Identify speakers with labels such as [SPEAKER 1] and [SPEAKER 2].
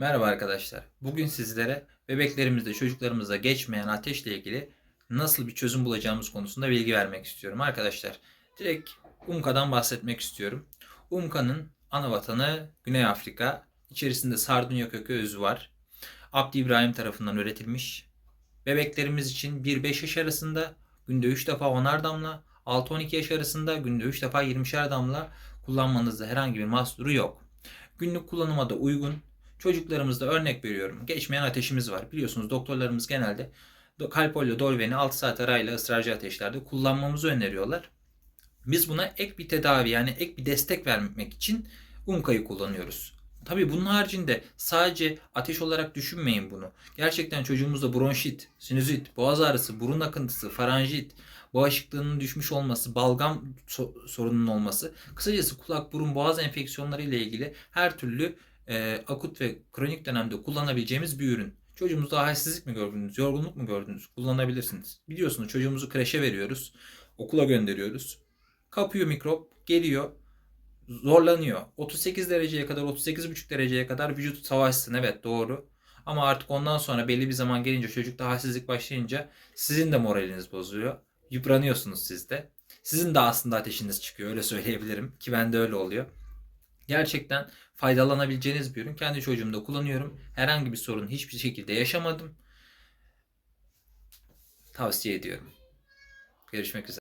[SPEAKER 1] Merhaba arkadaşlar. Bugün sizlere bebeklerimizde, çocuklarımızda geçmeyen ateşle ilgili nasıl bir çözüm bulacağımız konusunda bilgi vermek istiyorum. Arkadaşlar direkt UMKA'dan bahsetmek istiyorum. UMKA'nın ana vatanı Güney Afrika. İçerisinde sardunya kökü özü var. Abdi İbrahim tarafından üretilmiş. Bebeklerimiz için 1-5 yaş arasında günde 3 defa 10'ar damla, 6-12 yaş arasında günde 3 defa 20'şer damla kullanmanızda herhangi bir mahsuru yok. Günlük kullanıma da uygun. Çocuklarımızda örnek veriyorum. Geçmeyen ateşimiz var. Biliyorsunuz doktorlarımız genelde Calpolio Dolven'i 6 saat arayla ısrarcı ateşlerde kullanmamızı öneriyorlar. Biz buna ek bir tedavi yani ek bir destek vermek için Umka'yı kullanıyoruz. Tabii bunun haricinde sadece ateş olarak düşünmeyin bunu. Gerçekten çocuğumuzda bronşit, sinüzit, boğaz ağrısı, burun akıntısı, faranjit, bağışıklığının düşmüş olması, balgam so- sorununun olması, kısacası kulak, burun, boğaz enfeksiyonları ile ilgili her türlü e, akut ve kronik dönemde kullanabileceğimiz bir ürün. Çocuğumuzda halsizlik mi gördünüz, yorgunluk mu gördünüz? Kullanabilirsiniz. Biliyorsunuz çocuğumuzu kreşe veriyoruz, okula gönderiyoruz. Kapıyor mikrop, geliyor, zorlanıyor. 38 dereceye kadar, 38,5 dereceye kadar vücut savaşsın. Evet doğru. Ama artık ondan sonra belli bir zaman gelince çocukta halsizlik başlayınca sizin de moraliniz bozuyor. Yıpranıyorsunuz siz de. Sizin de aslında ateşiniz çıkıyor öyle söyleyebilirim ki bende öyle oluyor. Gerçekten faydalanabileceğiniz bir ürün. Kendi çocuğumda kullanıyorum. Herhangi bir sorun hiçbir şekilde yaşamadım. Tavsiye ediyorum. Görüşmek üzere.